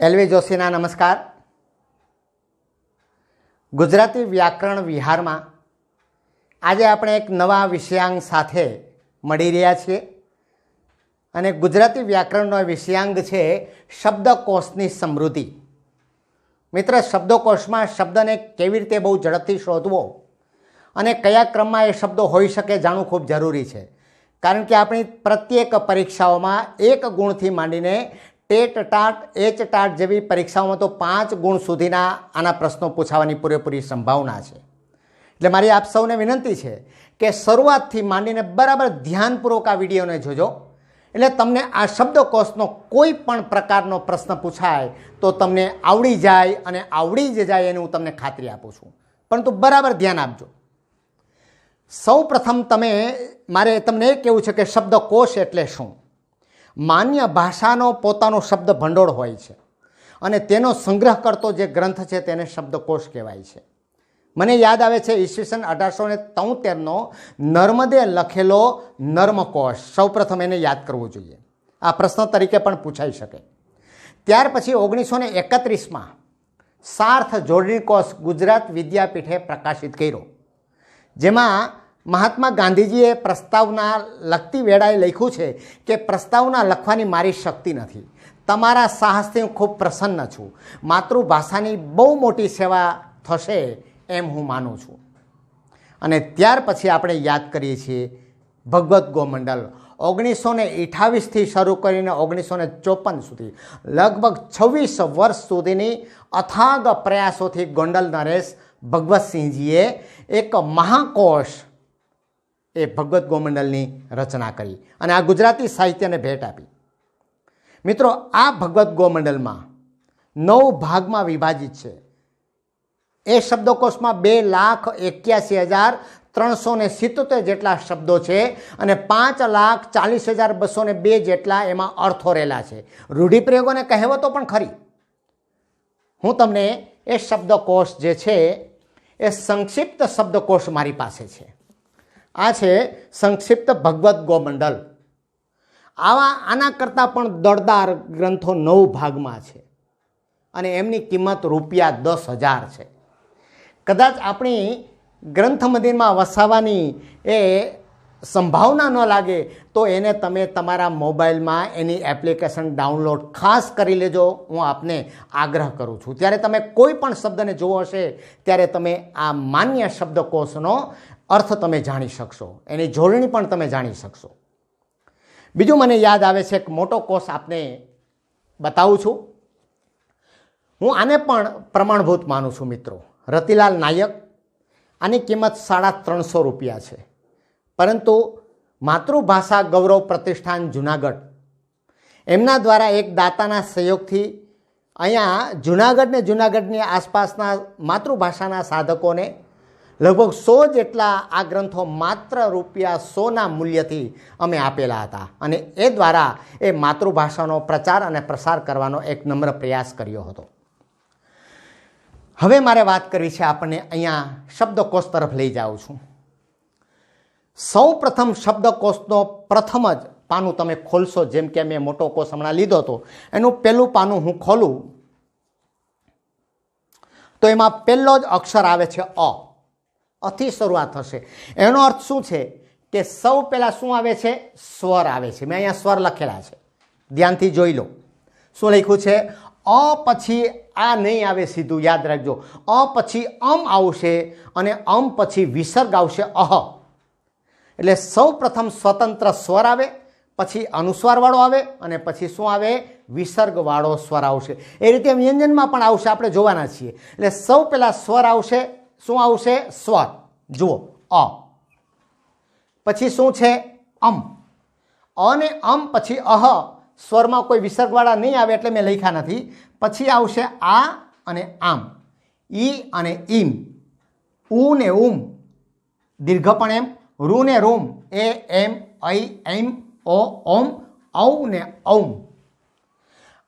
એલવી જોશીના નમસ્કાર. ગુજરાતી વ્યાકરણ વિહારમાં આજે આપણે એક નવા વિષયાંગ સાથે મળી રહ્યા છીએ. અને ગુજરાતી વ્યાકરણનો વિષયાંગ છે શબ્દકોષની સમૃદ્ધિ. મિત્ર શબ્દકોષમાં શબ્દને કેવી રીતે બહુ ઝડપથી શોધવો અને કયા ક્રમમાં એ શબ્દો હોઈ શકે જાણવું ખૂબ જરૂરી છે. કારણ કે આપણી પ્રત્યેક પરીક્ષાઓમાં એક ગુણથી માંડીને ટેટ ટાટ એચ ટાટ જેવી પરીક્ષાઓમાં તો પાંચ ગુણ સુધીના આના પ્રશ્નો પૂછાવાની પૂરેપૂરી સંભાવના છે. એટલે મારી આપ સૌને વિનંતી છે કે શરૂઆતથી માંડીને બરાબર ધ્યાનપૂર્વક આ વિડીયોને જોજો. એટલે તમને આ શબ્દકોષનો કોઈ પણ પ્રકારનો પ્રશ્ન પૂછાય તો તમને આવડી જાય અને આવડી જ જાય એની હું તમને ખાતરી આપું છું. પરંતુ બરાબર ધ્યાન આપજો. સૌ પ્રથમ તમે, મારે તમને એ કહેવું છે કે શબ્દકોષ એટલે શું? માન્ય ભાષાનો પોતાનો શબ્દ ભંડોળ હોય છે. અને તેનો સંગ્રહ કરતો જે ગ્રંથ છે તેને શબ્દકોષ કહેવાય છે. મને યાદ આવે છે ઈસવીસન અઢારસો ને તોતેરનો નર્મદે લખેલો નર્મકોશ. સૌપ્રથમ એને યાદ કરવું જોઈએ. આ પ્રશ્ન તરીકે પણ પૂછાઈ શકે. ત્યાર પછી ઓગણીસો ને એકત્રીસમાં સાર્થ જોડણી કોષ ગુજરાત વિદ્યાપીઠે પ્રકાશિત કર્યો. જેમાં મહાત્મા ગાંધીજીએ પ્રસ્તાવના લખતી વેળાએ લખ્યું છે કે પ્રસ્તાવના લખવાની મારી શક્તિ નથી. તમારા સાહસથી હું ખૂબ પ્રસન્ન છું. માતૃભાષાની બહુ મોટી સેવા થશે એમ હું માનું છું. અને ત્યાર પછી આપણે યાદ કરીએ છીએ ભગવત ગોમંડલ. ઓગણીસો ને અઠાવીસથી શરૂ કરીને ઓગણીસો ને ચોપન સુધી, લગભગ છવ્વીસ વર્ષ સુધીની અથાગ પ્રયાસોથી ગોંડલ નરેશ ભગવતસિંહજીએ એક મહાકોશ એ ભગવત ગોમંડલની રચના કરી અને આ ગુજરાતી સાહિત્યને ભેટ આપી. મિત્રો, આ ભગવદ્ ગોમંડલમાં નવ ભાગમાં વિભાજિત છે. એ શબ્દકોશમાં બે લાખ એક્યાસી હજાર ત્રણસો ને સિત્તોતેર જેટલા શબ્દો છે અને પાંચ લાખ ચાલીસ હજાર બસો ને બે જેટલા એમાં અર્થો રહેલા છે. રૂઢિપ્રયોગોને કહેવતો પણ ખરી. હું તમને એ શબ્દકોશ જે છે, એ સંક્ષિપ્ત શબ્દકોશ મારી પાસે છે. આ છે સંક્ષિપ્ત ભગવત ગોમંડલ. આવા આના કરતાં પણ દળદાર ગ્રંથો નવ ભાગમાં છે અને એમની કિંમત રૂપિયા દસ હજાર છે. કદાચ આપણી ગ્રંથ મંદિરમાં વસાવવાની એ સંભાવના ન લાગે તો એને તમે તમારા મોબાઈલમાં એની એપ્લિકેશન ડાઉનલોડ ખાસ કરી લેજો. હું આપને આગ્રહ કરું છું. ત્યારે તમે કોઈ પણ શબ્દને જોવો હશે, ત્યારે તમે આ માન્ય શબ્દકોશનો અર્થ તમે જાણી શકશો. એની જોડણી પણ તમે જાણી શકશો. બીજું મને યાદ આવે છે એક મોટો કોષ આપને બતાવું છું. હું આને પણ પ્રમાણભૂત માનું છું મિત્રો. રતિલાલ નાયક, આની કિંમત સાડા ત્રણસો રૂપિયા છે. પરંતુ માતૃભાષા ગૌરવ પ્રતિષ્ઠાન જુનાગઢ, એમના દ્વારા એક દાતાના સહયોગથી અહીંયા જુનાગઢ ને જુનાગઢની આસપાસના માતૃભાષાના સાધકોને લગભગ સો જેટલા આ ગ્રંથો માત્ર રૂપિયા સોના મૂલ્યથી અમે આપેલા હતા. અને એ દ્વારા એ માતૃભાષાનો પ્રચાર અને પ્રસાર કરવાનો એક નમ્ર પ્રયાસ કર્યો હતો. હવે મારે વાત કરવી છે આપણને અહીંયા શબ્દકોશ તરફ લઈ જાઉં છું. સૌ પ્રથમ શબ્દકોશનો પ્રથમ જ પાનું તમે ખોલશો, જેમ કે મેં મોટો કોષ હમણાં લીધો હતો. એનું પહેલું પાનું હું ખોલું. તો એમાં પહેલો જ અક્ષર આવે છે અ. અથી શરૂઆત થશે. એનો અર્થ શું છે કે સૌ પહેલાં શું આવે છે? સ્વર આવે છે. મેં અહીંયા સ્વર લખેલા છે. ધ્યાનથી જોઈ લો. શું લખ્યું છે? અ પછી આ નહીં આવે સીધું, યાદ રાખજો. અ પછી અમ આવશે અને અમ પછી વિસર્ગ આવશે અહ. એટલે સૌ પ્રથમ સ્વતંત્ર સ્વર આવે, પછી અનુસ્વારવાળો આવે અને પછી શું આવે? વિસર્ગવાળો સ્વર આવશે. એ રીતે વ્યંજનમાં પણ આવશે. આપણે જોવાના છીએ. એટલે સૌ પહેલાં સ્વર આવશે શું આવશે? સ્વર. જુઓ. અ. પછી શું છે? અમ. અને અમ પછી અહ. સ્વરમાં કોઈ વિસર્ગવાળા નહીં આવે એટલે મેં લખ્યા નથી. પછી આવશે આ અને આમ. ઈ અને ઈમ. ઉ ને ઉમ. દીર્ઘ પણ એમ. રૂ ને રૂમ. એ, એમ, ઐ, એમ, ઓ, ઓમ. ઔ ને ઔમ.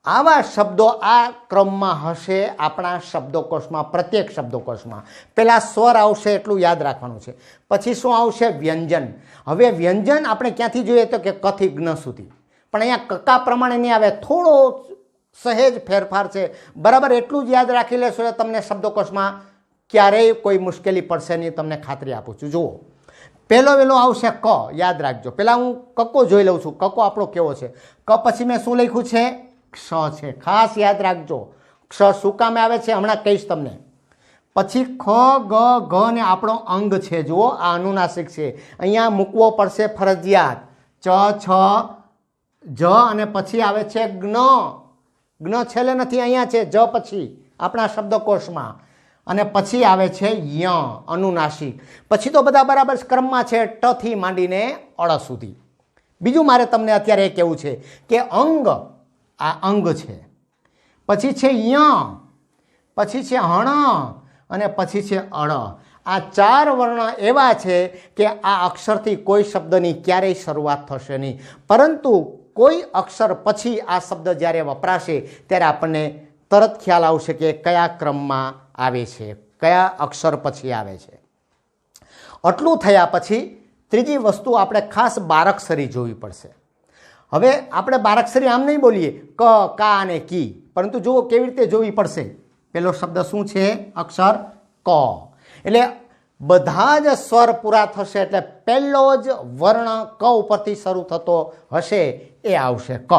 આવા શબ્દો આ ક્રમમાં હશે, આપણા શબ્દકોશમાં, પ્રત્યેક શબ્દકોશમાં. પહેલાં સ્વર આવશે એટલું યાદ રાખવાનું છે. પછી શું આવશે? વ્યંજન. હવે વ્યંજન આપણે ક્યાંથી જોઈએ તો કે કથી જ્ઞ સુધી. પણ અહીંયા કકા પ્રમાણે નહીં આવે, થોડો સહેજ ફેરફાર છે. બરાબર એટલું જ યાદ રાખી લેશો એટલે તમને શબ્દકોશમાં ક્યારેય કોઈ મુશ્કેલી પડશે નહીં, તમને ખાતરી આપું છું. જુઓ. પહેલો વહેલો આવશે ક, યાદ રાખજો. પહેલાં હું કક્કો જોઈ લઉં છું. કક્કો આપણો કેવો છે? ક પછી મેં શું લખ્યું છે? ક્ષ છે. ખાસ યાદ રાખજો. ક્ષ શું કામે આવે છે? હમણાં કહીશ તમને. પછી ખ, ગ, ઘ ને આપણો અંગ છે. જુઓ, આ અનુનાસિક છે. અહીંયા મૂકવો પડશે ફરજિયાત. ચ, છ, જ અને પછી આવે છે જ્ઞ. જ્ઞ છેલ્લે નથી, અહીંયા છે. જ પછી, આપણા શબ્દકોશમાં. અને પછી આવે છે ય, અનુનાસિક. પછી તો બધા બરાબર ક્રમમાં છે. ટથી માંડીને અળ સુધી. બીજું મારે તમને અત્યારે એ કહેવું છે કે અંગ આ અંગ છે. પછી છે ય, પછી છે હણ અને પછી છે અણ આ ચાર વર્ણ એવા છે કે આ અક્ષરથી કોઈ શબ્દની ક્યારેય શરૂઆત થશે નહીં. પરંતુ કોઈ અક્ષર પછી આ શબ્દ જ્યારે વપરાશે ત્યારે આપણને તરત ખ્યાલ આવશે કે કયા ક્રમમાં આવે છે, કયા અક્ષર પછી આવે છે. આટલું થયા પછી ત્રીજી વસ્તુ આપણે ખાસ બારકસરી જોવી પડશે. હવે આપણે બારાક્ષરી આમ નહીં બોલીએ. ક, કા અને કી. પરંતુ જુઓ કેવી રીતે જોવી પડશે. પેલો શબ્દ શું છે? અક્ષર ક. એટલે બધા જ સ્વર પૂરા થશે એટલે પહેલો જ વર્ણ ક ઉપરથી શરૂ થતો હશે. એ આવશે ક.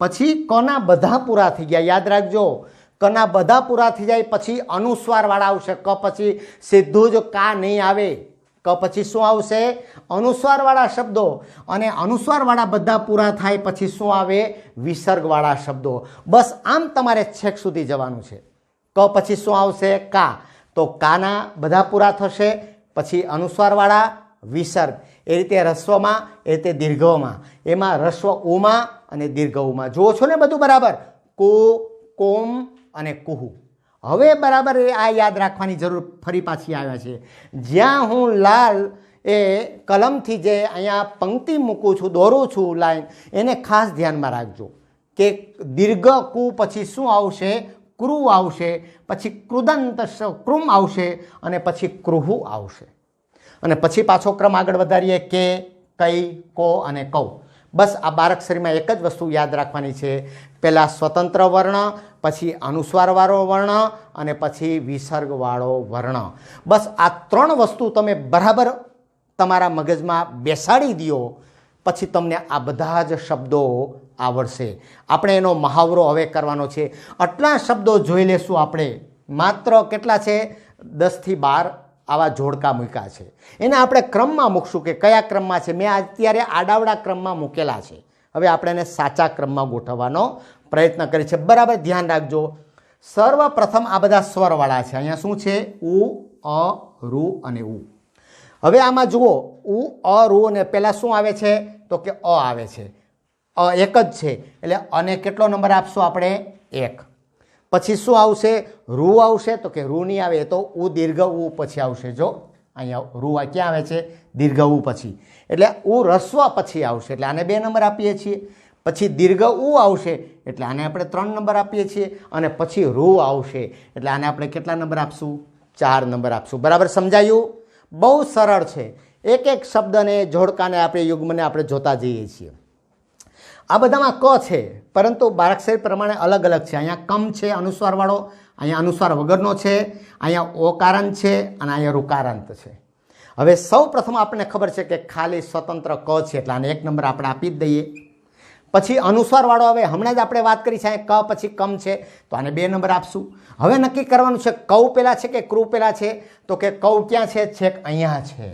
પછી કના બધા પૂરા થઈ ગયા. યાદ રાખજો. કના બધા પૂરા થઈ જાય પછી અનુસ્વારવાળા આવશે. ક પછી સીધું જ કા નહીં આવે. ક પછી શું આવશે? અનુસ્વારવાળા શબ્દો. અને અનુસ્વારવાળા બધા પૂરા થાય, પછી શું આવે? વિસર્ગવાળા શબ્દો. બસ આમ તમારે છેક સુધી જવાનું છે. ક પછી શું આવશે? કા. તો કાના બધા પૂરા થશે, પછી અનુસ્વારવાળા વિસર્ગ. એ રીતે રસ્વમાં, એ રીતે દીર્ઘમાં. એમાં રસ્વ ઉમાં અને દીર્ઘ ઉમાં. જુઓ છો ને બધું બરાબર? કુ, કોમ અને કુહુ. હવે બરાબર આ યાદ રાખવાની જરૂર ફરી પાછી આવ્યા છે. જ્યાં હું લાલ એ કલમથી જે અહીંયા પંક્તિ મૂકું છું, દોરું છું લાઈન, એને ખાસ ધ્યાનમાં રાખજો. કે દીર્ઘ કુ પછી શું આવશે? ક્રુ આવશે, પછી કૃદંત કૃમ આવશે, અને પછી કૃહુ આવશે. અને પછી પાછો ક્રમ આગળ વધારીએ કે, કઈ, કો અને કૌ. બસ આ બારક્ષરીમાં એક જ વસ્તુ યાદ રાખવાની છે. પહેલાં સ્વતંત્ર વર્ણ, પછી અનુસ્વારવાળો વર્ણ અને પછી વિસર્ગવાળો વર્ણ. બસ આ ત્રણ વસ્તુ તમે બરાબર તમારા મગજમાં બેસાડી દો, પછી તમને આ બધા જ શબ્દો આવડશે. આપણે એનો મહાવરો હવે કરવાનો છે. આટલા શબ્દો જોઈ લેશું આપણે. માત્ર કેટલા છે? દસથી બાર આવા જોડકા મૂક્યા છે. એને આપણે ક્રમમાં મૂકશું કે કયા ક્રમમાં છે? મેં અત્યારે આડાવડા ક્રમમાં મૂકેલા છે. હવે આપણે એને સાચા ક્રમમાં ગોઠવવાનો પ્રયત્ન કરીએ છીએ. બરાબર, ધ્યાન રાખજો. સર્વપ્રથમ આ બધા સ્વરવાળા છે. અહીંયા શું છે? ઉ, અ, રુ અને ઉ. હવે આમાં જુઓ, ઉ, અ, રૂ અને પહેલાં શું આવે છે? તો કે અ આવે છે. અ એક જ છે. એટલે અને કેટલો નંબર આપશો આપણે? એક. પછી શું આવશે? રૂ આવશે. તો કે રૂ નહીં આવે. તો ઉ દીર્ઘ ઉ પછી આવશે. જો અહીંયા રૂ આ ક્યાં આવે છે દીર્ઘ ઉ પછી. એટલે ઉ રસ્વ પછી આવશે, એટલે આને બે નંબર આપીએ છીએ. પછી દીર્ઘ ઉ આવશે, એટલે આને આપણે ત્રણ નંબર આપીએ છીએ. અને પછી રૂ આવશે, એટલે આને આપણે કેટલા નંબર આપશું? ચાર નંબર આપશું. બરાબર સમજાયું? બહુ સરળ છે. એક એક શબ્દને, જોડકાને આપણે યુગ્મને આપણે જોતા જઈએ છીએ. આ બધામાં ક છે, પરંતુ બારાક્ષરી પ્રમાણે અલગ અલગ છે. અહીંયા કમ છે અનુસ્વારવાળો અહીંયા અનુસ્વાર વગરનો છે, અહીંયા ઓકારાંત છે અને અહીંયા રુકારાંત છે. હવે સૌ પ્રથમ આપણને ખબર છે કે ખાલી સ્વતંત્ર ક છે, એટલે આને એક નંબર આપણે આપી જ દઈએ. પછી અનુસ્વારવાળો હવે હમણાં જ આપણે વાત કરી છે ક પછી કમ છે, તો આને બે નંબર આપશું. હવે નક્કી કરવાનું છે કૌ પહેલાં છે કે ક્રુ પહેલાં છે? તો કે કૌ ક્યાં છે? છેક અહીંયા છે.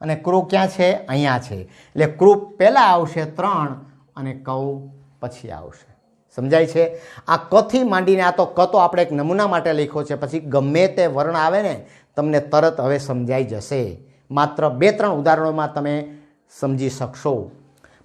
અને ક્રુ ક્યાં છે? અહીંયા છે. એટલે ક્રુ પહેલાં આવશે ત્રણ અને કૌ પછી આવશે. સમજાય છે? આ કથી માંડીને આ તો ક તો આપણે એક નમૂના માટે લખ્યો છે. પછી ગમે તે વર્ણ આવે ને, તમને તરત હવે સમજાઈ જશે. માત્ર બે, ત્રણ ઉદાહરણોમાં તમે સમજી શકશો.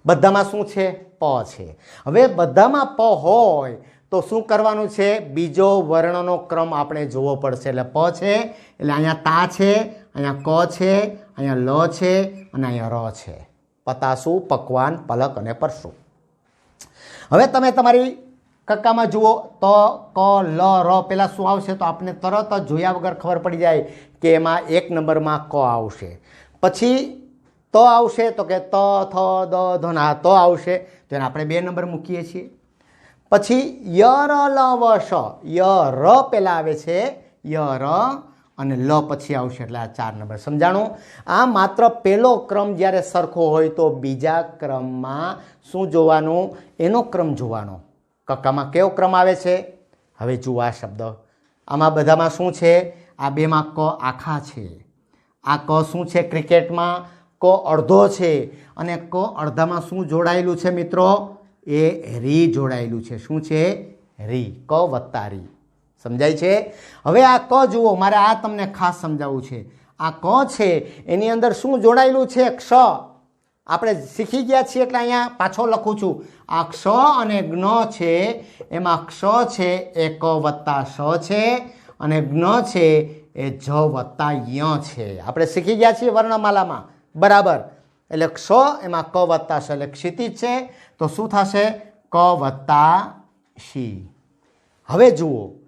બધામાં શું છે? પ છે. હવે બધામાં પ હોય તો શું કરવાનું છે? બીજો વર્ણનો ક્રમ આપણે જોવો પડશે. એટલે પ છે, એટલે અહીંયા તા છે, અહીંયા ક છે, અહીંયા લ છે, અને અહીંયા ર છે. પતાસુ, પકવાન, પલક અને પરસુ. હવે તમે તમારી કક્કામાં જુઓ તો ક, લ, ર પહેલાં શું આવશે તો આપને તરત જ જોયા વગર ખબર પડી જાય કે એમાં એક નંબરમાં ક આવશે. પછી ત આવશે તો કે ત, થ, દ, ધ ના ત આવશે. તો એને આપણે બે નંબર મૂકીએ છીએ. પછી ય, ર, લ, વ, શ. ય, ર પહેલાં આવે છે. ય, ર અને લ પછી આવશે એટલે આ ચાર નંબર. સમજાણું? આ માત્ર પહેલો ક્રમ જ્યારે સરખો હોય તો બીજા ક્રમમાં શું જોવાનું? એનો ક્રમ જોવાનો. કક્કામાં કેવો ક્રમ આવે છે? હવે જુઓ આ શબ્દ. આમાં બધામાં શું છે? આ બેમાં ક આખા છે. આ ક શું છે ક્રિકેટમાં? ક અડધો છે. અને ક અડધામાં શું જોડાયેલું છે મિત્રો? એ રી જોડાયેલું છે. શું છે? રી. ક વત્તા રી. સમજાય છે? હવે આ ક જુઓ, મારે આ તમને ખાસ સમજાવવું છે. આ ક છે, એની અંદર શું જોડાયેલું છે? ક્ષ. આપણે શીખી ગયા છીએ એટલે અહીંયા પાછો લખું છું. આ ક્ષ અને જ્ઞ છે, એમાં ક્ષ છે, એ ક વત્તા શ છે, અને જ્ઞ છે, એ જ વત્તા ય છે. આપણે શીખી ગયા છીએ વર્ણમાલામાં. બરાબર. એટલે ક્ષ, એમાં ક વત્તા શ એટલે ક્ષિતિજ છે. તો શું થશે? ક વત્તા શી. હવે જુઓ.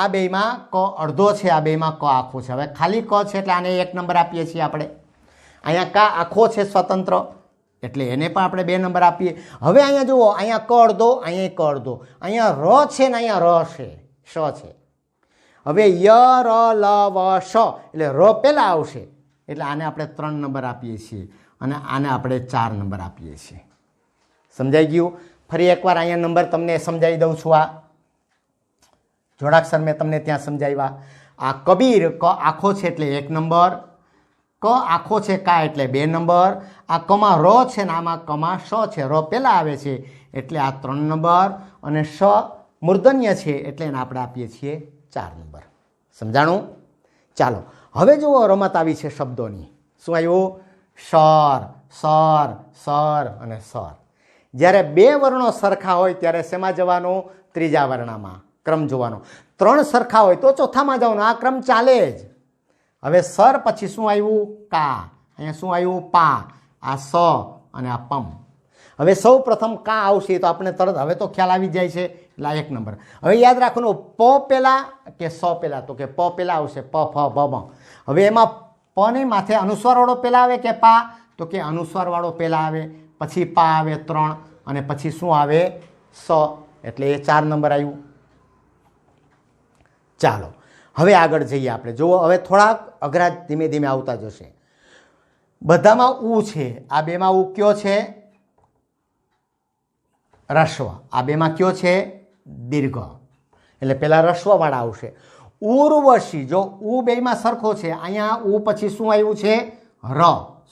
આ બેમાં ક અડધો છે, આ બેમાં ક આખો છે. હવે ખાલી ક છે એટલે આને એક નંબર આપીએ છીએ આપણે. અહીંયા કા આખો છે સ્વતંત્ર, એટલે એને પણ આપણે બે નંબર આપીએ. હવે અહીંયા જુઓ, અહીંયા ક અડધો, અહીંયા ક અડધો. અહીંયા ર છે ને અહીંયા ર છે શ છે. હવે ય, ર, લ, વ, શ, એટલે ર પહેલાં આવશે. એટલે આને આપણે ત્રણ નંબર આપીએ છીએ અને આને આપણે ચાર નંબર આપીએ છીએ. સમજાઈ ગયું? ફરી એકવાર અહીંયા નંબર તમને સમજાવી દઉં છું આ. જોડાક્ષર મેં તમને ત્યાં સમજાવ્યા. આ કબીર ક આખો છે એટલે એક નંબર, ક આખો છે કા એટલે બે નંબર, આ કમાં ર છે ને આમાં કમાં શ છે. ર પહેલાં આવે છે એટલે આ ત્રણ નંબર અને શ મૂર્ધન્ય છે એટલે એને આપણે આપીએ છીએ ચાર નંબર. સમજાણું? ચાલો, હવે જુઓ રમત આવી છે શબ્દોની. શું આવ્યું? સર સર સર અને સર. જ્યારે બે વર્ણો સરખા હોય ત્યારે શેમાં જવાનું? ત્રીજા વર્ણમાં. ક્રમ જોવાનો. ત્રણ સરખા હોય તો ચોથામાં જવાનું. આ ક્રમ ચાલે જ. હવે સર પછી શું આવ્યું? કા. અહીંયા શું આવ્યું? પા. આ સ અને આ પમ. હવે સૌ પ્રથમ કા આવશે તો આપણે તરત હવે તો ખ્યાલ આવી જાય છે. એટલે એક નંબર. હવે યાદ રાખવાનું, પ પહેલાં કે સ પહેલાં તો કે પ પહેલાં આવશે. પ, ફ ભ મ. હવે એમાં પની માથે અનુસ્વારવાળો પહેલાં આવે કે પા? તો કે અનુસ્વારવાળો પહેલાં આવે. પછી પા આવે ત્રણ અને પછી શું આવે? સ. એટલે એ ચાર નંબર આવ્યું. ચાલો, હવે આગળ જઈએ આપણે. જુઓ, હવે થોડાક અઘરા ધીમે ધીમે આવતા જશે. બધામાં ઉ છે. આ બેમાં ઉ કયો છે? રસ્વ આ બેમાં કયો છે? દીર્ઘ. એટલે પહેલાં રસ્વવાળા આવશે. ઉર્વશી, જો ઉ બેમાં સરખો છે, અહીંયા ઉ પછી શું આવ્યું છે? ર.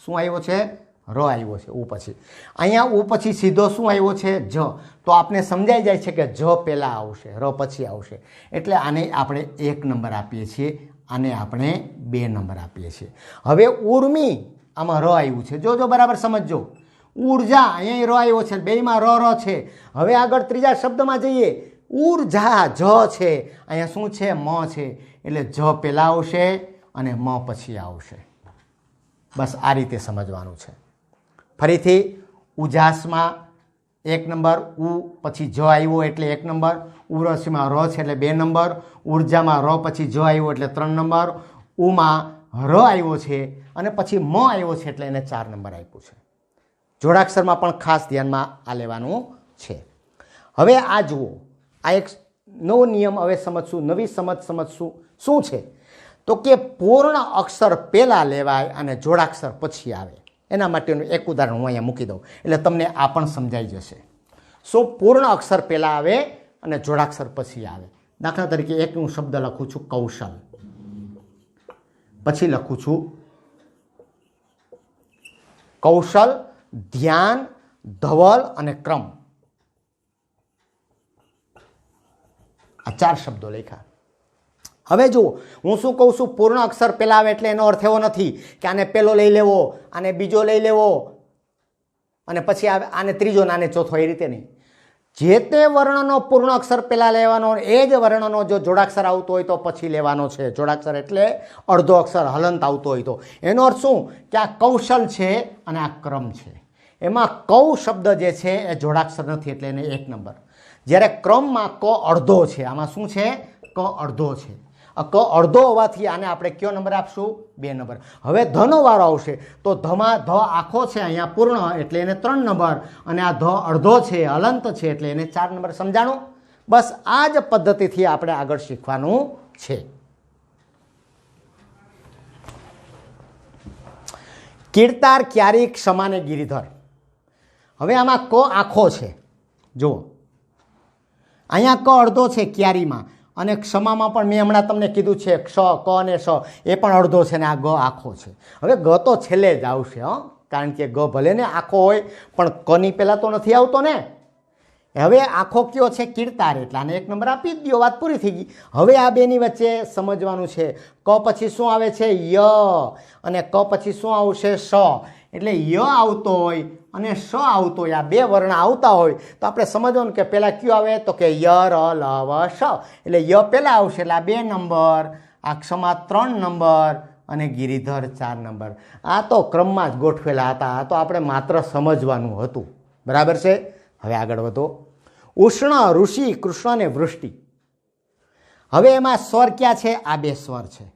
શું આવ્યો છે? ર આવ્યો છે ઉ પછી. અહીંયા ઉ પછી સીધો શું આવ્યો છે? જ. તો આપને સમજાઈ જાય છે કે જ પહેલાં આવશે, ર પછી આવશે. એટલે આને આપણે એક નંબર આપીએ છીએ, આને આપણે બે નંબર આપીએ છીએ. હવે ઉર્મી આમાં ર આવ્યું છે. જો જો બરાબર સમજજો. ઊર્જા, અહીંયા ર આવ્યો છે, બેયમાં ર ર છે. હવે આગળ ત્રીજા શબ્દમાં જઈએ. ઊર્જા, જ છે. અહીંયા શું છે? મ છે. એટલે જ પહેલાં આવશે અને મ પછી આવશે. બસ આ રીતે સમજવાનું છે. ફરીથી ઉજાસમાં એક નંબર, ઉ પછી જ આવ્યો એટલે એક નંબર, ઉરસીમાં ર છે એટલે બે નંબર, ઉર્જામાં ર પછી જ આવ્યો એટલે ત્રણ નંબર, ઉમાં ર આવ્યો છે અને પછી મ આવ્યો છે એટલે એને ચાર નંબર આપ્યો છે. જોડાક્ષરમાં પણ ખાસ ધ્યાનમાં આ લેવાનું છે. હવે આ જુઓ, આ એક નવો નિયમ હવે સમજશું, નવી સમજ સમજશું. શું છે? તો કે પૂર્ણ અક્ષર પહેલાં લેવાય અને જોડાક્ષર પછી આવે. એના માટેનું એક ઉદાહરણ હું અહીંયા મૂકી દઉં. એટલે તમને આ પણ સમજાઈ જશે. સો પૂર્ણ અક્ષર પહેલાં આવે અને જોડાક્ષર પછી આવે. દાખલા તરીકે એક હું શબ્દ લખું છું કૌશલ. પછી લખું છું કૌશલ, ધ્યાન, ધવલ અને ક્રમ. આ ચાર શબ્દો લખ્યા. હવે જુઓ, હું શું કહું છું? પૂર્ણ અક્ષર પહેલાં આવે એટલે એનો અર્થ એવો નથી કે આને પહેલો લઈ લેવો, આને બીજો લઈ લેવો, અને પછી આને ત્રીજો ને આને ચોથો, એ રીતે નહીં. જે તે વર્ણનો પૂર્ણ અક્ષર પહેલાં લેવાનો, એ જ વર્ણનો જો જોડાક્ષર આવતો હોય તો પછી લેવાનો છે. જોડાક્ષર એટલે અડધો અક્ષર હલંત આવતો હોય તો. એનો અર્થ શું? કે આ કૌશલ છે અને આ ક્રમ છે. એમાં કૌ શબ્દ જે છે એ જોડાક્ષર નથી એટલે એને એક નંબર. જ્યારે ક્રમમાં ક અડધો છે, આમાં શું છે? ક અડધો છે. ક અડધો હોવાથી આને આપણે કયો નંબર આપશું? બે નંબર. હવે ધનો વાળો આવશે. તો ધમાં, ધ આખો છે અહીંયા પૂર્ણ, એટલે એને ત્રણ નંબર. અને આ ધ અડધો છે અલંત છે, એટલે એને ચાર નંબર. સમજાણું? બસ આ જ પદ્ધતિથી આપણે આગળ શીખવાનું છે. કીર્તાર ક્યારેક ક્ષમાને ગિરિધર. હવે આમાં ક આખો છે. જુઓ. અહીંયા ક અડધો છે ક્યારીમાં. અને ક્ષમામાં પણ મેં હમણાં તમને કીધું છે, ક્ષ, ક અને સ એ પણ અડધો છે ને આ ગ આખો છે. હવે ગ તો છેલ્લે જ આવશે, હં. કારણ કે ગ ભલે ને આખો હોય, પણ કની પહેલાં તો નથી આવતો ને. હવે આખો કયો છે? કીર્તાર એટલે આને એક નંબર આપી દો વાત પૂરી થઈ ગઈ. હવે આ બેની વચ્ચે સમજવાનું છે, ક પછી શું આવે છે? ય. અને ક પછી શું આવશે? સ. એટલે ય આવતો હોય અને સ આવતો હોય આ બે વર્ણ આવતા હોય, તો આપણે સમજવાનું કે પહેલાં કયું આવે? તો કે ય, ર, લ, વ, સ. એટલે ય પહેલાં આવશે એટલે આ બે નંબર, આ ક્ષમા ત્રણ નંબર અને ગિરિધર ચાર નંબર. આ તો ક્રમમાં જ ગોઠવેલા હતા, આ તો આપણે માત્ર સમજવાનું હતું. બરાબર છે? હવે આગળ વધો. ઉષ્ણ, ઋષિ, કૃષ્ણ અને વૃષ્ટિ. હવે એમાં સ્વર ક્યાં છે? આ બે સ્વર છે.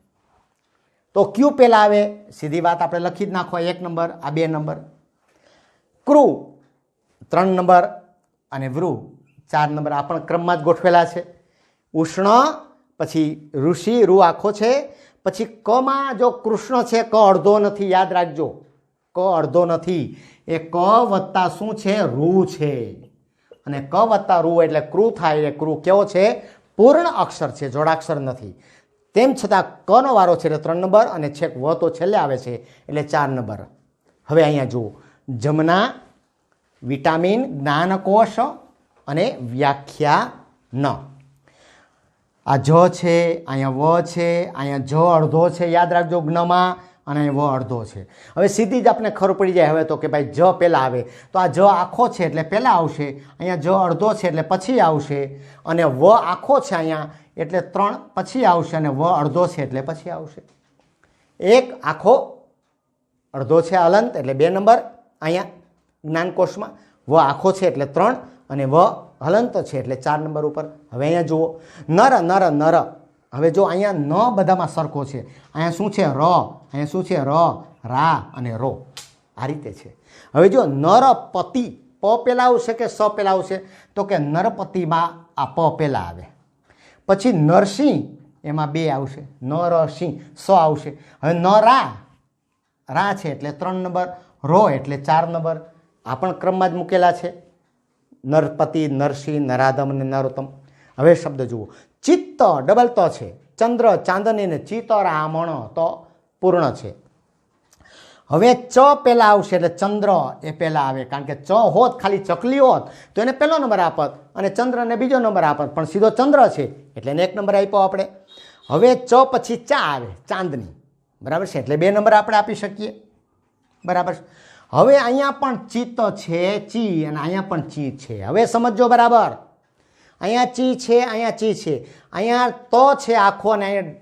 તો ક્યુ પહેલાં આવે? સીધી વાત આપણે લખી જ નાખો, એક નંબર, આ બે નંબર. ક્રુ, ત્રણ નંબર અને વૃ ચાર નંબર આ પણ ક્રમમાં જ ગોઠવેલા છે. ઉષ્ણ, પછી ઋષિ રુ આખો છે. પછી કમાં જો કૃષ્ણ છે, ક અડધો નથી, યાદ રાખજો. ક અડધો નથી. એ ક વત્તા શું છે? રૂ છે. અને ક વત્તા રૂ એટલે ક્રુ થાય એ ક્રુ કેવો છે? પૂર્ણ અક્ષર છે, જોડાક્ષર નથી. તેમ છતાં કનો વારો છે એટલે ત્રણ નંબર અને છેક વ તો છેલ્લે આવે છે એટલે ચાર નંબર. હવે અહીંયા જુઓ. જમના, વિટામિન, જ્ઞાનકોશ અને વ્યાખ્યા ન. આ જ છે, અહીંયા વ છે, અહીંયા જ અડધો છે, યાદ રાખજો જ્ઞમાં અને અહીં વ અડધો છે. હવે સીધી જ આપણે ખબર પડી જાય હવે તો કે ભાઈ જ પહેલાં આવે. તો આ જ આખો છે એટલે પહેલાં આવશે, અહીંયા જ અડધો છે એટલે પછી આવશે. અને વ આખો છે અહીંયા એટલે ત્રણ પછી આવશે અને વ અડધો છે એટલે પછી આવશે. એક આખો, અડધો છે અલંત એટલે બે નંબર અહીંયા જ્ઞાનકોશમાં વ આખો છે એટલે ત્રણ અને વ હલંત છે એટલે ચાર નંબર ઉપર. હવે અહીંયા જુઓ. નર નર નર. હવે જો અહીંયા ન બધામાં સરખો છે. અહીંયા શું છે? ર. અહીંયા શું છે? ર, રા અને રો. આ રીતે છે. હવે જો નરપતિ, પ પહેલાં આવશે કે સ પહેલાં આવશે? તો કે નરપતિમાં આ પ પહેલાં આવે. પછી નરસિંહ, એમાં બે આવશે. નરસિંહ, સ આવશે. હવે ન રા. રા છે એટલે ત્રણ નંબર. રો એટલે ચાર નંબર. આ પણ ક્રમમાં જ મૂકેલા છે. નરપતિ, નરસિંહ, નરાધમ અને નરોત્તમ. હવે શબ્દ જુઓ. ચિત્ત ડબલ તો છે. ચંદ્ર, ચાંદની ને ચિત્તરામણ તો પૂર્ણ છે. હવે ચ પહેલાં આવશે એટલે ચંદ્ર એ પહેલાં આવે. કારણ કે ચ હોત, ખાલી ચકલી હોત, તો એને પહેલો નંબર આપત અને ચંદ્રને બીજો નંબર આપત. પણ સીધો ચંદ્ર છે, એટલે એને એક નંબર આપ્યો આપણે. હવે ચ પછી ચા આવે, ચાંદની. બરાબર છે? એટલે બે નંબર આપણે આપી શકીએ. બરાબર હવે અહીંયા પણ ચિત્ત છે, ચી અને અહીંયા પણ ચી છે. હવે સમજો બરાબર. અહીંયા ચી છે, અહીંયા ચી છે. અહીંયા તો છે આખો અને અહીંયા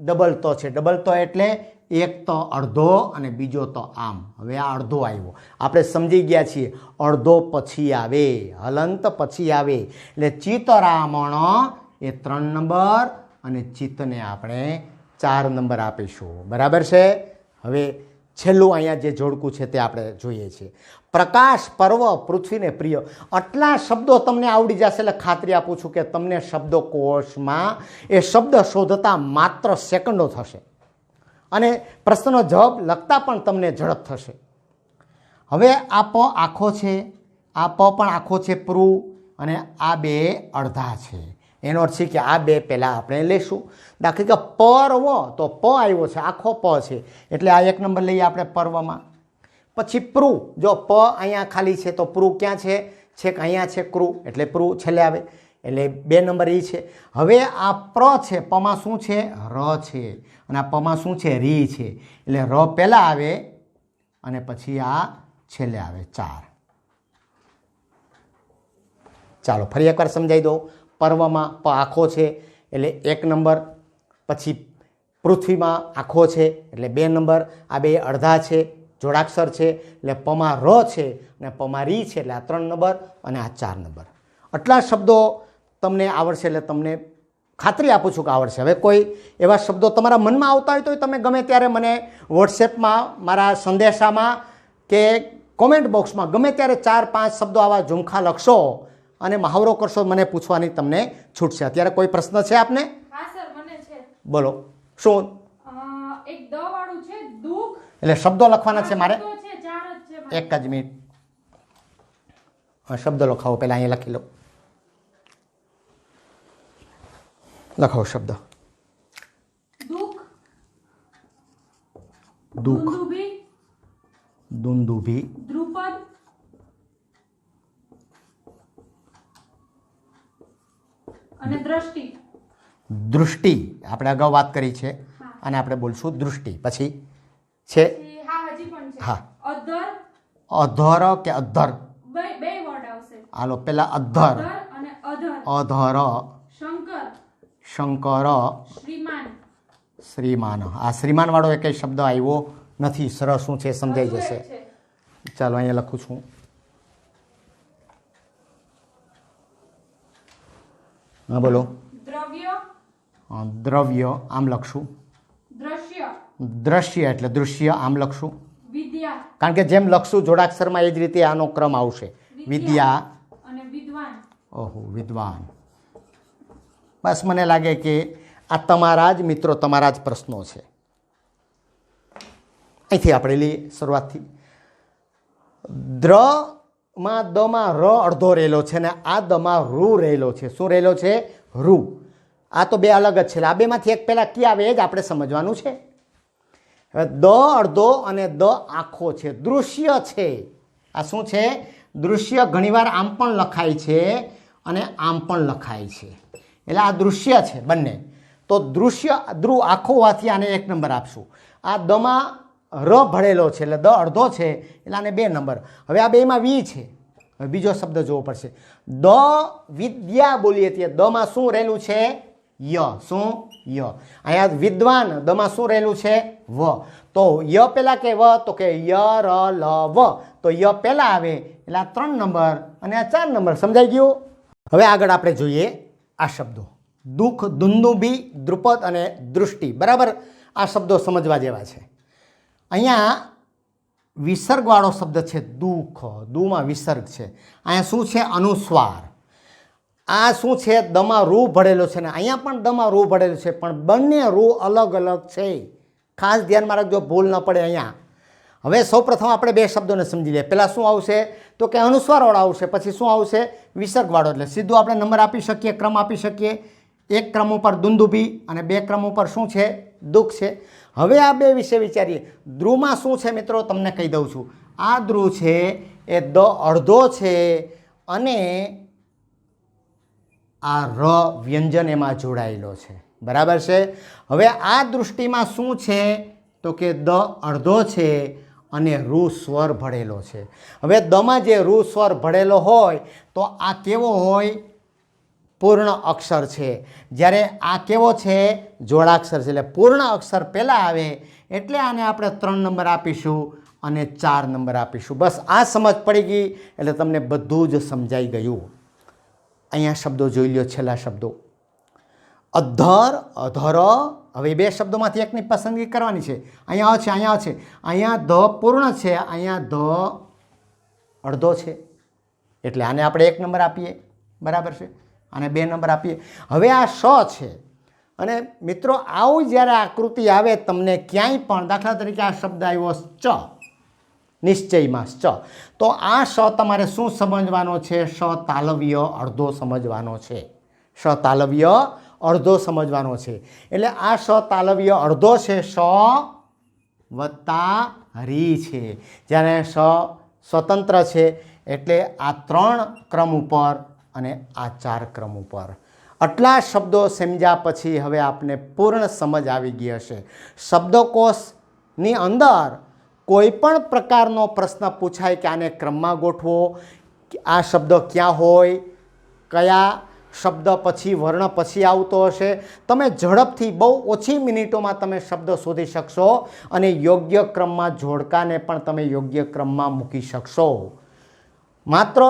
ડબલ તો છે. ડબલ તો એટલે એક તો અડધો અને બીજો તો આમ. હવે આ અડધો આવ્યો. આપણે સમજી ગયા છીએ. અડધો પછી આવે. હલંત પછી આવે. એટલે ચિત્તરામણ એ ત્રણ નંબર અને ચિત્તને આપણે ચાર નંબર આપીશું. બરાબર છે? હવે છેલ્લું અહીંયા જે જોડકું છે તે આપણે જોઈએ છીએ. પ્રકાશ પર્વ પૃથ્વીને પ્રિય. આટલા શબ્દો તમને આવડી જશે એટલે ખાતરી આપું છું કે તમને શબ્દકોશમાં એ શબ્દ શોધતા માત્ર સેકન્ડો થશે. અને પ્રશ્નનો જવાબ લખતા પણ તમને ઝડપ થશે. હવે આ પ આખો છે, આ પ પણ આખો છે પ્રુ અને આ બે અડધા છે. એનો અર્થ છે કે આ બે પહેલાં આપણે લઈશું દાખલા કે પર્વ તો પ આવ્યો છે, આખો પ છે. એટલે આ એક નંબર લઈએ આપણે પર્વમાં. પછી પ્રુ, જો પ અહીંયા ખાલી છે, તો પ્રુ ક્યાં છે? છેક અહીંયા છે ક્રુ એટલે પ્રુ છેલ્લે આવે. એટલે બે નંબર એ છે. હવે આ પ્ર છે, પમાં શું છે? ર છે. અને આ પમાં શું છે? રી છે. એટલે ર પહેલાં આવે અને પછી આ છેલ્લે આવે, ચાર. ચાલો, ફરી એકવાર સમજાવી દઉં. પર્વમાં પ આખો છે, એટલે એક નંબર. પછી પૃથ્વીમાં આખો છે, એટલે બે નંબર. આ બે અડધા છે, જોડાક્ષર છે, એટલે પમાં ર છે અને પમાં રી છે, એટલે આ ત્રણ નંબર અને આ ચાર નંબર. આટલા શબ્દો તમને આવડશે, એટલે તમને ખાતરી આપું છું કે આવડશે. હવે કોઈ એવા શબ્દો તમારા મનમાં આવતા હોય તો તમે ગમે ત્યારે મને વોટ્સએપમાં મારા સંદેશામાં કે કોમેન્ટ બોક્સમાં ગમે ત્યારે ચાર પાંચ શબ્દો આવા ઝુમખા લખશો અને મહાવરો કરશો મને પૂછવાની તમને છૂટ છે. અત્યારે કોઈ પ્રશ્ન છે આપને? બોલો. શું? એટલે શબ્દો લખવાના છે મારે. એક જ મિનિટ. શબ્દ લખાવો પહેલાં અહીંયા લખી લો. લખાવો શબ્દ. દુઃખ. દુઃખ. દુંદુભી દુંદુભી દ્રુપદ અને દ્રષ્ટિ. દૃષ્ટિ. આપણે અગાઉ વાત કરી છે. અને આપણે બોલશું દૃષ્ટિ. પછી છે? હા. અધર. કે અધર? હાલો પેલા અધર. અધર શંકર. શ્રીમાન. આ શ્રીમાન વાળો એક શબ્દ આવ્યો નથી. સરસ શું છે સમજાઈ જશે. ચાલો અહીંયા લખું છું. હા બોલો. દ્રવ્ય? દ્રવ્ય આમ લખશું. દ્રશ્ય? દ્રશ્ય એટલે દૃશ્ય આમ લખશું. વિદ્યા. કારણ કે જેમ લખશું જોડાક્ષરમાં એ જ રીતે આનો ક્રમ આવશે. વિદ્યા અને વિદ્વાન. ઓહો વિદ્વાન. બસ મને લાગે કે આ તમારા જ મિત્રો તમારા જ પ્રશ્નો છે. અહીંથી આપણે લઈએ શરૂઆતથી. દ્રમાં દમાં ર અડધો રહેલો છે ને આ દમાં રૂ રહેલો છે. શું રહેલો છે? રૂ. આ તો બે અલગ જ છે. આ બેમાંથી એક પહેલાં કી આવે એ જ આપણે સમજવાનું છે. હવે દ અડધો અને દ આખો છે. દૃશ્ય છે. આ શું છે? દૃશ્ય ઘણીવાર આમ પણ લખાય છે અને આમ પણ લખાય છે. એટલે આ દૃશ્ય છે બંને. તો દૃશ્ય, ધ્રુવ આખો હોવાથી આને એક નંબર આપશું. આ દમાં ર ભળેલો છે એટલે દ અડધો છે, એટલે આને બે નંબર. હવે આ બેમાં વી છે. હવે બીજો શબ્દ જોવો પડશે. દ વિદ્યા બોલીએ છીએ. દમાં શું રહેલું છે? ય. શું? ય. અહીંયા વિદ્વાન દમાં શું રહેલું છે? વ. તો ય પહેલાં કે વ? તો કે ય, ર, લ, વ. તો ય પહેલાં આવે, એટલે આ ત્રણ નંબર અને આ ચાર નંબર. સમજાઈ ગયું? હવે આગળ આપણે જોઈએ આ શબ્દો. દુઃખ દુંદુભી દ્રુપદ અને દૃષ્ટિ. બરાબર? આ શબ્દો સમજવા જેવા છે. અહીંયા વિસર્ગવાળો શબ્દ છે દુઃખ. દુમાં વિસર્ગ છે. અહીંયા શું છે? અનુસ્વાર. આ શું છે? દમાં રૂ ભળેલો છે ને અહીંયા પણ દમાં રૂ ભળેલો છે, પણ બંને રૂ અલગ અલગ છે. ખાસ ધ્યાનમાં રાખજો, ભૂલ ન પડે અહીંયા. હવે સૌપ્રથમ આપણે બે શબ્દોને સમજી લઈએ. પહેલાં શું આવશે? તો કે અનુસ્વારવાળો આવશે, પછી શું આવશે? વિસર્ગવાળો એટલે સીધું આપણે નંબર આપી શકીએ, ક્રમ આપી શકીએ. એક ક્રમ ઉપર દુંદુભી અને બે ક્રમ ઉપર શું છે? દુઃખ છે. હવે આ બે વિશે વિચારીએ. ધ્રુવમાં શું છે મિત્રો? તમને કહી દઉં છું. આ ધ્રુવ છે, એ દ અડધો છે અને આ ર વ્યંજન એમાં જોડાયેલો છે. બરાબર છે? હવે આ દૃષ્ટિમાં શું છે? તો કે દ અડધો છે અને રૂ સ્વર ભળેલો છે. હવે દમાં જે રૂ સ્વર ભળેલો હોય, તો આ કેવો હોય? પૂર્ણ અક્ષર છે. જ્યારે આ કેવો છે? જોડાક્ષર છે. એટલે પૂર્ણ અક્ષર પહેલાં આવે એટલે આને આપણે ત્રણ નંબર આપીશું અને ચાર નંબર આપીશું. બસ આ સમજ પડી ગઈ એટલે તમને બધું જ સમજાઈ ગયું. અહીંયા શબ્દો જોઈ લ્યો, છેલ્લા શબ્દો. અધર અધર. હવે બે શબ્દોમાંથી એકની પસંદગી કરવાની છે. અહીંયા છે અહીંયા છે. અહીંયા ધ પૂર્ણ છે, અહીંયા ધ અડધો છે. એટલે આને આપણે એક નંબર આપીએ. બરાબર છે? અને બે નંબર આપીએ. હવે આ સ છે. અને મિત્રો, આવું જ્યારે આકૃતિ આવે, તમને ક્યાંય પણ, દાખલા તરીકે આ શબ્દ આવ્યો ચ. નિશ્ચયમાં ચ. તો આ સ તમારે શું સમજવાનો છે? સ તાલવ્ય અડધો સમજવાનો છે. સ તાલવ્ય અડધો સમજવાનો છે. એટલે આ સ તાલવ્ય અડધો છે, સ વત્તા રી છે. જ્યારે સ સ્વતંત્ર છે, એટલે આ ત્રણ ક્રમ ઉપર અને આ ચાર ક્રમ ઉપર. આટલા શબ્દો સમજ્યા પછી હવે આપને પૂર્ણ સમજ આવી ગઈ હશે. શબ્દકોશની અંદર કોઈ પણ પ્રકારનો પ્રશ્ન પૂછાય કે આને ક્રમમાં ગોઠવો આ શબ્દ ક્યાં હોય, કયા શબ્દ પછી વર્ણ પછી આવતો હશે. તમે ઝડપથી બહુ ઓછી મિનિટોમાં તમે શબ્દ શોધી શકશો અને યોગ્ય ક્રમમાં જોડકાને પણ તમે યોગ્ય ક્રમમાં મૂકી શકશો. માત્ર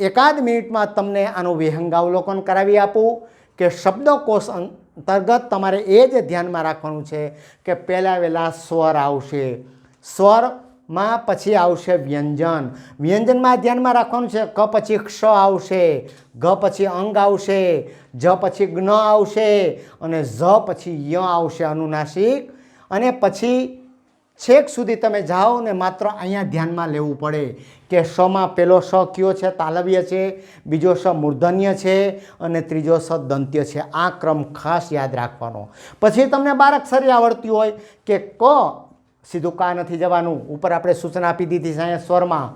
એકાદ મિનિટમાં તમને આનું વિહંગાવલોકન કરાવી આપું કે શબ્દકોશ અંતર્ગત તમારે એ જ ધ્યાનમાં રાખવાનું છે કે પહેલાં વહેલાં સ્વર આવશે. સ્વરમાં પછી આવશે વ્યંજન. વ્યંજનમાં ધ્યાનમાં રાખવાનું છે ક પછી ક્ષ આવશે, ઘ પછી અંગ આવશે, જ પછી જ્ઞ આવશે અને ઝ પછી ય આવશે અનુનાસિક અને પછી છેક સુધી તમે જાઓ ને માત્ર અહીંયા ધ્યાનમાં લેવું પડે કે શમાં પહેલો શ કયો છે, તાલવ્ય છે, બીજો શ મૂર્ધન્ય છે અને ત્રીજો સ દંત્ય છે. આ ક્રમ ખાસ યાદ રાખવાનો. પછી તમને બારાક્ષરી આવડતી હોય કે ક સીધું કા નથી જવાનું. ઉપર આપણે સૂચના આપી દીધી છે અહીંયા સ્વરમાં.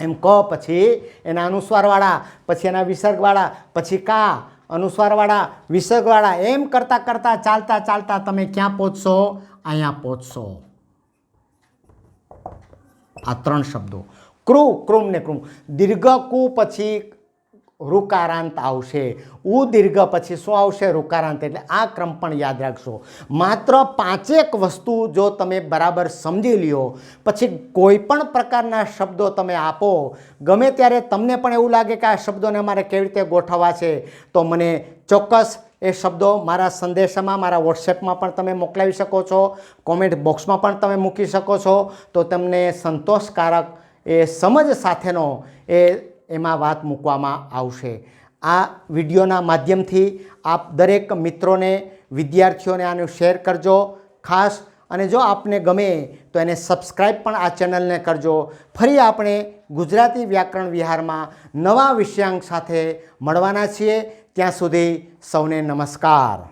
એમ ક, પછી એના અનુસ્વારવાળા, પછી એના વિસર્ગવાળા, પછી કા, અનુસ્વારવાળા, વિસર્ગવાળા, એમ કરતાં કરતાં ચાલતા ચાલતા તમે ક્યાં પહોંચશો? અહીંયા પહોંચશો. આ ત્રણ શબ્દો. ક્રુ, ક્રુમ ને ક્રુમ. દીર્ઘ કુ પછી રુકારાંત આવશે. ઉ દીર્ઘ પછી શું આવશે? રુકારાંત. એટલે આ ક્રમ પણ યાદ રાખશો. માત્ર પાંચેક વસ્તુ જો તમે બરાબર સમજી લ્યો, પછી કોઈ પણ પ્રકારના શબ્દો તમે આપો. ગમે ત્યારે તમને પણ એવું લાગે કે આ શબ્દોને મારે કેવી રીતે ગોઠવવા છે, તો મને ચોક્કસ એ શબ્દો મારા સંદેશામાં, મારા વોટ્સએપમાં પણ તમે મોકલાવી શકો છો. કોમેન્ટ બોક્સમાં પણ તમે મૂકી શકો છો. તો તમને સંતોષકારક એ સમજ સાથેનો એ એમાં વાત મૂકવામાં આવશે. આ વિડીયોના માધ્યમથી આપ દરેક મિત્રોને, વિદ્યાર્થીઓને આનું શેર કરજો. ખાસ અને જો આપને ગમે તો એને સબસ્ક્રાઈબ પણ આ ચેનલને કરજો. ફરી આપણે ગુજરાતી વ્યાકરણ વિહારમાં નવા વિષયાંક સાથે મળવાના છીએ. ત્યાં સુધી સૌને નમસ્કાર.